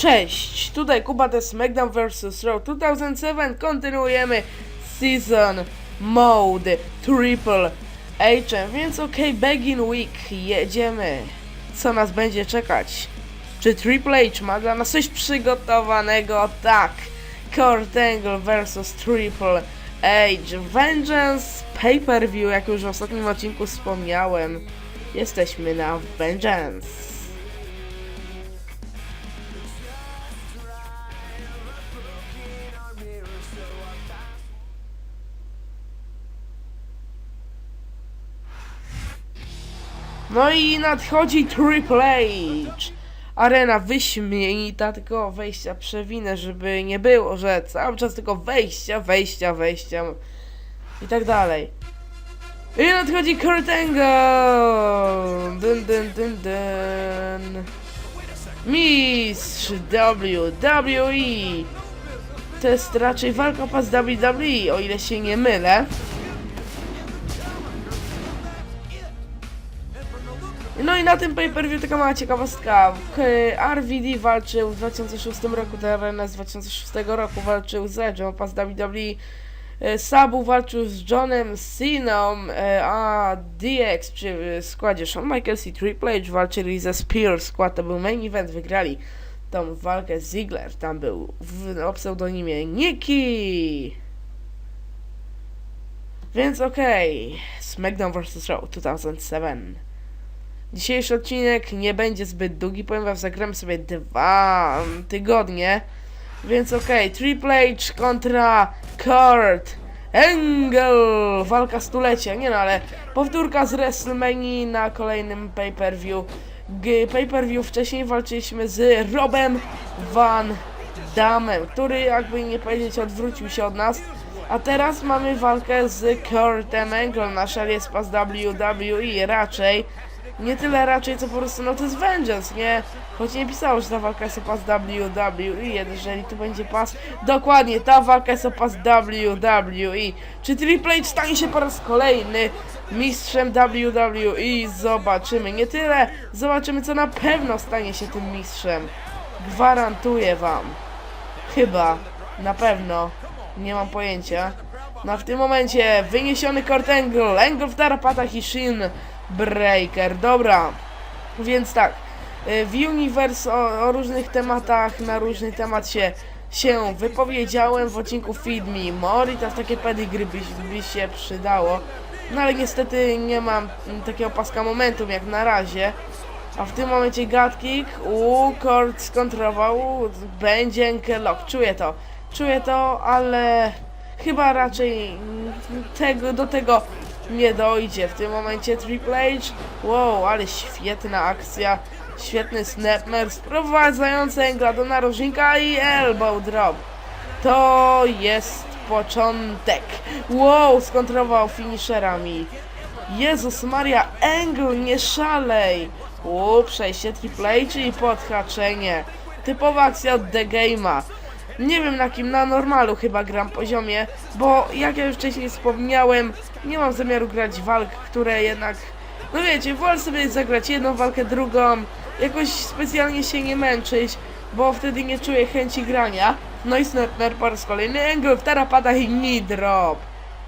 Cześć, tutaj Kuba to SmackDown vs. Raw 2007, kontynuujemy Season Mode Triple H, więc okej, begin week, jedziemy. Co nas będzie czekać? Czy Triple H ma dla nas coś przygotowanego? Tak, Kurt Angle vs. Triple H, Vengeance Pay-Per-View, jak już w ostatnim odcinku wspomniałem. Jesteśmy na Vengeance. No i nadchodzi Triple H. Arena wyśmienita, tylko wejścia przewinę, żeby nie było, że cały czas tylko wejścia, wejścia, wejścia i tak dalej. I nadchodzi Kurt Angle. Dun, dun, dun, dun. Mistrz WWE. To jest raczej walka pas WWE, o ile się nie mylę. No i na tym pay-per-view taka mała ciekawostka. RVD walczył w 2006 roku, TRN z 2006 roku walczył z Edge'em, pas WWE. Sabu walczył z Johnem Ceną, e, a DX przy składzie Shawn Michaels i Triple H walczyli ze Spear. Skład to był main event, wygrali tą walkę Ziggler. Tam był w, o pseudonimie Nikki. Więc okej, SmackDown vs. Raw 2007. Dzisiejszy odcinek nie będzie zbyt długi, ponieważ zagramy sobie dwa tygodnie. Więc okej, Triple H kontra Kurt Angle. Walka stulecia, nie no, ale powtórka z WrestleMania na kolejnym pay-per-view. Pay-per-view wcześniej walczyliśmy z Robem Van Damem, który jakby nie powiedzieć odwrócił się od nas. A teraz mamy walkę z Kurtem Angle na szali pas WWE raczej. Nie tyle raczej, co po prostu, no to jest Vengeance, nie? Choć nie pisało, że ta walka jest o pas WWE, jeżeli tu będzie pas... Dokładnie, ta walka jest o pas WWE. Czy Triple H stanie się po raz kolejny mistrzem WWE? Zobaczymy. Nie tyle, zobaczymy, co na pewno stanie się tym mistrzem. Gwarantuję wam. Chyba, na pewno, nie mam pojęcia. No w tym momencie wyniesiony Kurt Angle, Angle w tarapatach i Shin Breaker. Dobra, więc tak, y, w Universe o, o różnych tematach, na różny temat się, się wypowiedziałem w odcinku Feed Me More i teraz takie pedigree by, by się przydało. No ale niestety nie mam mm, takiego paska momentum jak na razie. A w tym momencie Gatkick, u Kurt skontrował, będzie Ankle Lock, czuję to, czuję to, ale chyba raczej mm, tego, do tego nie dojdzie. W tym momencie Triple H, wow, ale świetna akcja, świetny snapmer sprowadzający Engla do narożnika i elbow drop. To jest początek. Wow, skontrował finisherami. Jezus Maria, Angle, nie szalej! U, przejście Triple H i podhaczenie. Typowa akcja od The Game'a. Nie wiem na kim, na normalu chyba gram poziomie, bo jak ja już wcześniej wspomniałem, nie mam zamiaru grać walk, które jednak... No wiecie, wolę sobie zagrać jedną walkę, drugą, jakoś specjalnie się nie męczyć, bo wtedy nie czuję chęci grania. No i Snapper po raz kolejny, Angle tarapada i knee drop.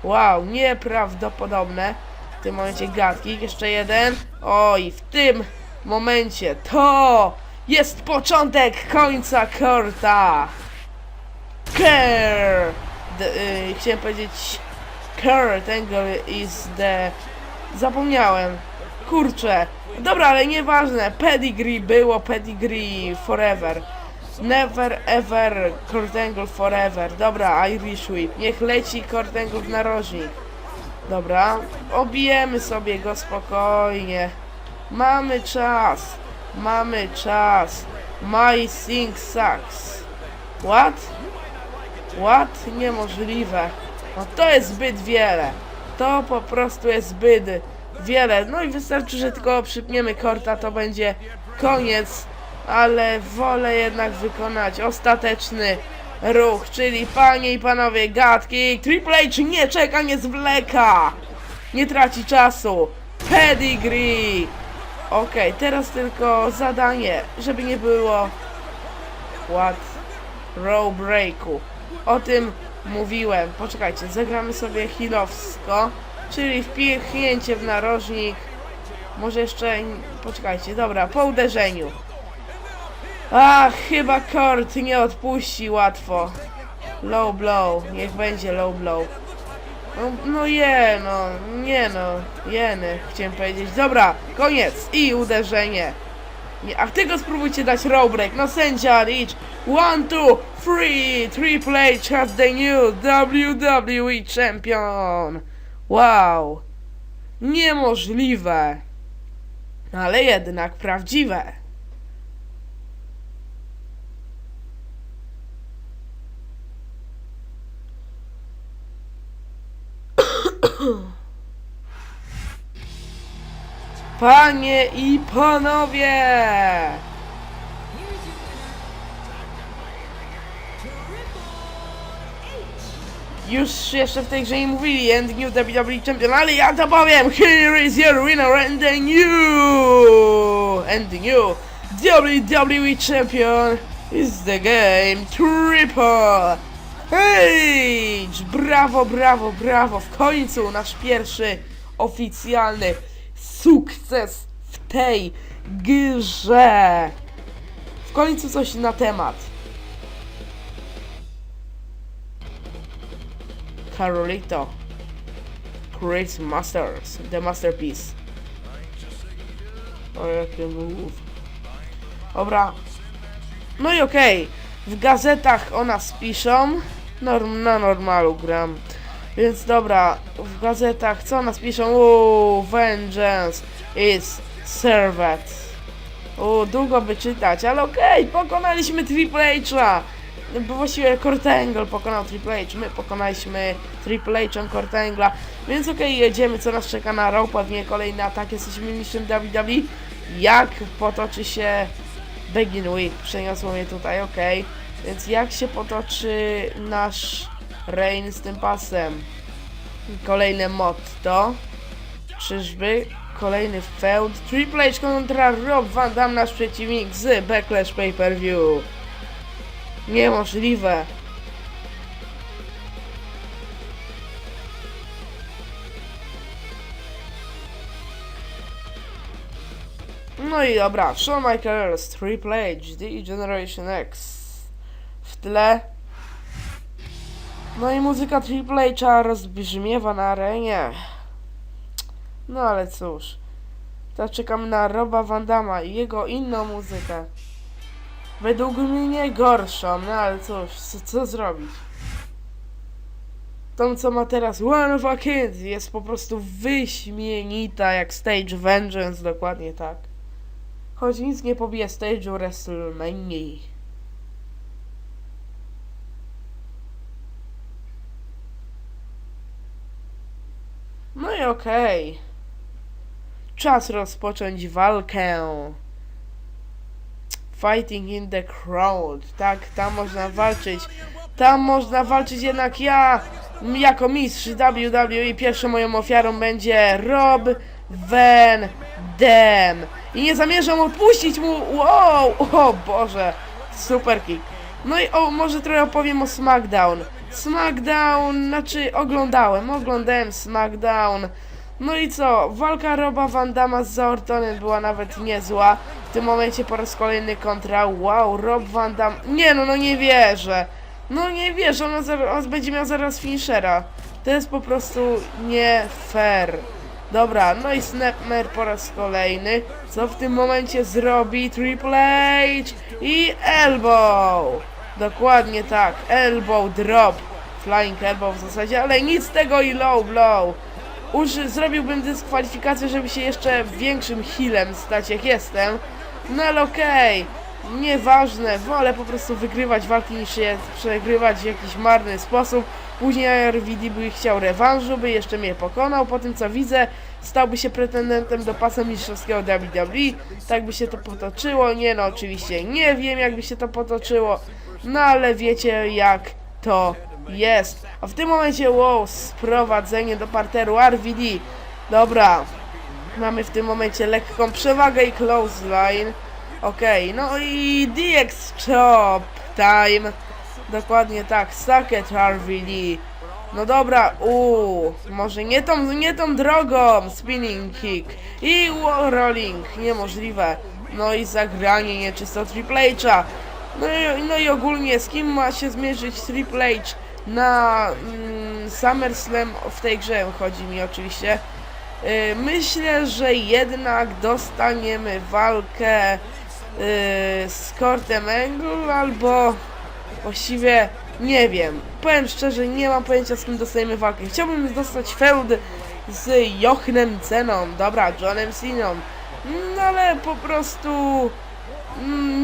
Wow, nieprawdopodobne. W tym momencie gadki, jeszcze jeden. Oj, w tym momencie to jest początek końca Korta. Care! The, y, chciałem powiedzieć Kurt Angle is the... Zapomniałem. Kurczę. Dobra, ale nieważne. Pedigree było pedigree forever. Never ever Kurt Angle forever. Dobra, Irish Whip. Niech leci Kurt Angle w narożnik. Dobra, obijemy sobie go spokojnie. Mamy czas. Mamy czas. My thing sucks. What? What? Niemożliwe. No to jest zbyt wiele. To po prostu jest zbyt wiele. No i wystarczy, że tylko przypniemy korta, to będzie koniec. Ale wolę jednak wykonać ostateczny ruch, czyli panie i panowie gadki. Triple H nie czeka, nie zwleka. Nie traci czasu. Pedigree. Okej, teraz tylko zadanie, żeby nie było przykład row breaku. O tym mówiłem. Poczekajcie, zagramy sobie healowsko, czyli wpichnięcie w narożnik. Może jeszcze, poczekajcie, dobra, po uderzeniu. A, chyba Kort nie odpuści łatwo. Low blow, niech będzie low blow. No, no je, no, nie no, jeny, chciałem powiedzieć. Dobra, koniec i uderzenie. Nie, a tego spróbujcie dać row break. No sędzia Rich. One, two, three. Triple H has the new WWE champion. Wow. Niemożliwe. Ale jednak prawdziwe. Panie i panowie! Już jeszcze w tej grze nie mówili and new WWE champion, ale ja to powiem! Here is your winner and the new and the new WWE champion is the game Triple H! Brawo, brawo, brawo! W końcu nasz pierwszy oficjalny sukces w tej grze! W końcu coś na temat. Carolito. Chris Masters. The Masterpiece. O jakie move. Dobra. No i okej. W gazetach o nas piszą. Norm, na normalu gram. Więc dobra, w gazetach co o nas piszą? Uuu, Vengeance is served. Uuu, długo by czytać, ale okej, pokonaliśmy Triple H'a. Bo właściwie Kurt Angle pokonał Triple H, my pokonaliśmy Triple H'em Kurt Angle'a. Więc okej, jedziemy, co nas czeka na Raw, pewnie kolejny atak, jesteśmy mistrzem WWE. Jak potoczy się Begin Week, przeniosło mnie tutaj, okej. Więc jak się potoczy nasz Reign z tym pasem? Kolejne motto. Czyżby? Kolejny feud. Triple H kontra Rob Van Dam, nasz przeciwnik z Backlash Pay-Per-View. Niemożliwe. No i dobra, Shawn Michaels, Triple H, The Generation X. W tle. No i muzyka Triple H'a rozbrzmiewa na arenie. No ale cóż. Teraz czekamy na Roba Van Dama i jego inną muzykę. Według mnie nie gorszą, no ale cóż, co, co zrobić? Tą, co ma teraz One of a Kid jest po prostu wyśmienita, jak Stage Vengeance, dokładnie tak. Choć nic nie pobije stage'u WrestleMania. Okej. Czas rozpocząć walkę. Fighting in the crowd. Tak, tam można walczyć. Tam można walczyć jednak ja, jako mistrz WWE, pierwszą moją ofiarą będzie Rob Van Dam. I nie zamierzam odpuścić mu. Wow, o Boże. Super kick. No i o, może trochę opowiem o SmackDown. SmackDown, znaczy oglądałem, oglądałem SmackDown. No i co? Walka Roba Van Dama z Zaortonem była nawet niezła. W tym momencie po raz kolejny kontra. Wow, Rob Van Dam. Nie no, no nie wierzę. No nie wierzę, on, on będzie miał zaraz finishera. To jest po prostu nie fair. Dobra, no i Snapmare po raz kolejny. Co w tym momencie zrobi Triple H i Elbow. Dokładnie tak, Elbow drop. Flying Elbow w zasadzie, ale nic z tego i low blow. Uży, zrobiłbym dyskwalifikację, żeby się jeszcze większym healem stać jak jestem. No ale okej, nieważne, wolę po prostu wygrywać walki niż je przegrywać w jakiś marny sposób. Później RVD by chciał rewanżu, by jeszcze mnie pokonał, po tym co widzę stałby się pretendentem do pasa mistrzowskiego WWE, tak by się to potoczyło, nie no oczywiście nie wiem jak by się to potoczyło, no ale wiecie jak to jest. A w tym momencie, wow, sprowadzenie do parteru RVD. Dobra, mamy w tym momencie lekką przewagę i close line. Okej, no i DX Chop time. Dokładnie tak, Saket RVD. No dobra, uuu, może nie tą, nie tą drogą, spinning kick i rolling, niemożliwe. No i zagranie nieczysto Triple H'a. No i, no i ogólnie z kim ma się zmierzyć Triple H na mm, SummerSlam w tej grze chodzi mi oczywiście. Y, Myślę, że jednak dostaniemy walkę y, z Kortem Angle albo właściwie nie wiem. Powiem szczerze, nie mam pojęcia z kim dostajemy walkę. Chciałbym dostać feud z Jochnem Ceną, dobra, Johnem Siną, no ale po prostu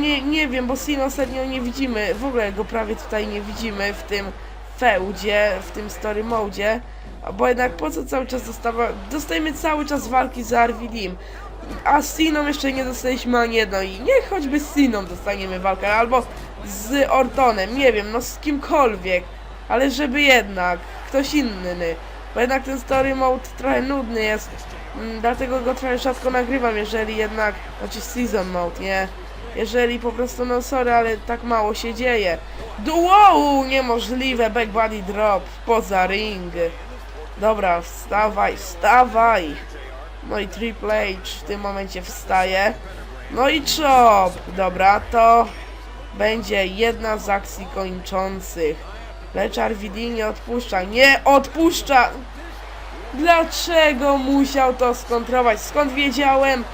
nie, nie wiem, bo Sino ostatnio nie widzimy, w ogóle go prawie tutaj nie widzimy w tym feudzie, w tym story mode, bo jednak po co cały czas dostawa, dostajemy cały czas walki z RVD, a z Siną jeszcze nie dostaliśmy ani jedno i niech choćby z Siną dostaniemy walkę, albo z Ortonem, nie wiem, no z kimkolwiek, ale żeby jednak ktoś inny, bo jednak ten story mode trochę nudny jest, mm, dlatego go trochę rzadko nagrywam, jeżeli jednak, znaczy season mode, nie? Jeżeli po prostu, no sorry, ale tak mało się dzieje. Wow, niemożliwe, back body drop, poza ring. Dobra, wstawaj, wstawaj. No i Triple H w tym momencie wstaje. No i chop. Dobra, to będzie jedna z akcji kończących. Lecz RVD nie odpuszcza. Nie odpuszcza! Dlaczego musiał to skontrować? Skąd wiedziałem?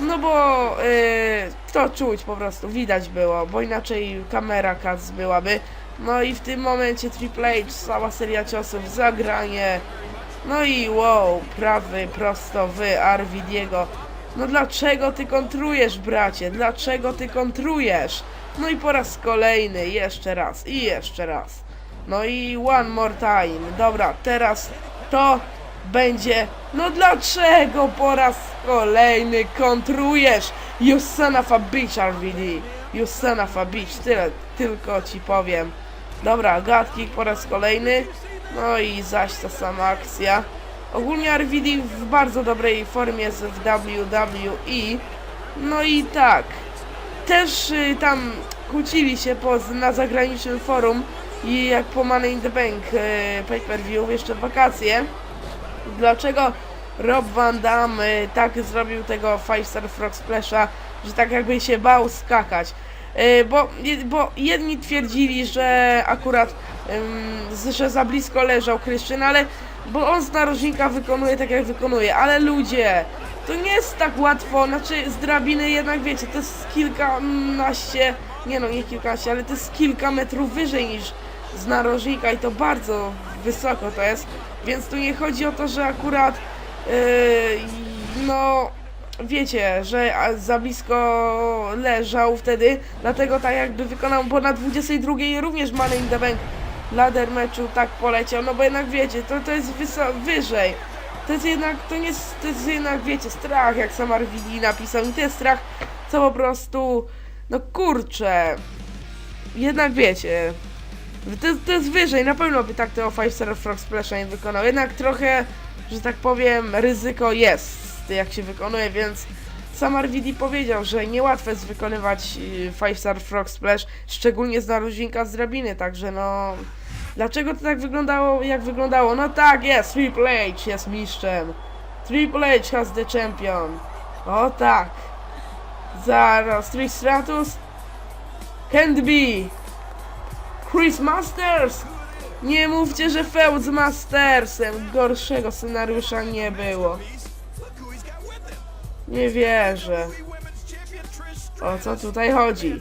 No bo yy, to czuć po prostu, widać było, bo inaczej kamera kac byłaby. No i w tym momencie Triple H, cała seria ciosów, zagranie. No i wow, prawy prosto w Arvidiego. No dlaczego ty kontrujesz, bracie? Dlaczego ty kontrujesz? No i po raz kolejny, jeszcze raz i jeszcze raz. No i one more time. Dobra, teraz to będzie. No dlaczego po raz kolejny kontrujesz? You son bitch, RVD. Tyle, tylko ci powiem. Dobra, God kick po raz kolejny. No i zaś ta sama akcja. Ogólnie RVD w bardzo dobrej formie jest w WWE. No i tak. Też y, tam kłócili się po, na zagranicznym forum i jak po Money in the Bank y, pay per view jeszcze wakacje. Dlaczego Rob Van Dam y, tak zrobił tego Five Star Frog Splasha, że tak jakby się bał skakać? Y, bo, je- bo jedni twierdzili, że akurat z- że za blisko leżał Christian, ale bo on z narożnika wykonuje tak jak wykonuje, ale ludzie, to nie jest tak łatwo, znaczy z drabiny jednak wiecie, to jest kilkanaście, nie no nie kilkanaście, ale to jest kilka metrów wyżej niż z narożnika i to bardzo wysoko to jest, więc tu nie chodzi o to, że akurat yy, no wiecie, że za blisko leżał wtedy, dlatego tak jakby wykonał, bo na 22 również Money in the Bank ladder meczu tak poleciał, no bo jednak wiecie, to, to jest wyżej. To jest jednak, to nie jest, to jest jednak, wiecie, strach, jak sam RVD napisał. I to jest strach, co po prostu, no kurczę, jednak wiecie, to, to jest wyżej, na pewno by tak tego 5 Star Frog Splasha nie wykonał. Jednak trochę, że tak powiem, ryzyko jest, jak się wykonuje, więc sam RVD powiedział, że niełatwo jest wykonywać 5 Star Frog Splash, szczególnie z narożnika z drabiny, także no... Dlaczego to tak wyglądało, jak wyglądało? No tak, jest, Triple H jest mistrzem. Triple H has the champion. O tak. Zaraz, Trick Stratus? Can't be. Chris Masters? Nie mówcie, że feud z Mastersem. Gorszego scenariusza nie było. Nie wierzę. O co tutaj chodzi?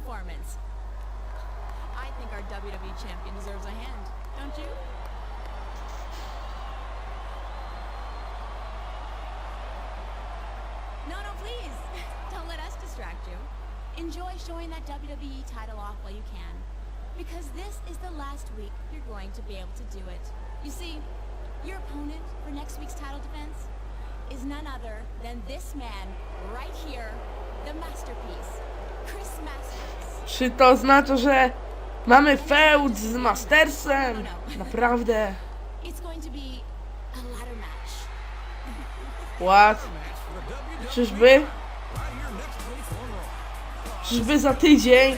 Performance. Don't you? Enjoy showing that WWE title off while you can. Because this is the last week you're going to be able to do it. You see, your opponent for next week's title defense is none other than this man right here, the masterpiece, Chris Masters. Czy to oznacza, że mamy feud z Mastersem? Naprawdę? It's going to be a ladder match. What? Czyżby? Czyżby za tydzień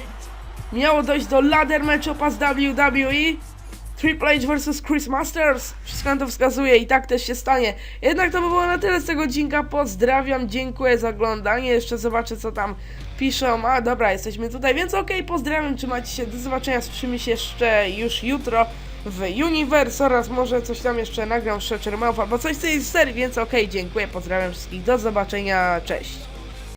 miało dojść do ladder matchupa z WWE? Triple H vs Chris Masters. Wszystko na to wskazuje i tak też się stanie. Jednak to by było na tyle z tego odcinka. Pozdrawiam, dziękuję za oglądanie. Jeszcze zobaczę co tam piszą. A dobra, jesteśmy tutaj, więc okej, pozdrawiam, trzymajcie się. Do zobaczenia, słyszymy się jeszcze już jutro w Universe oraz może coś tam jeszcze nagram w Stretcher Mouth albo coś z tej serii, więc okej, dziękuję, pozdrawiam wszystkich. Do zobaczenia, cześć.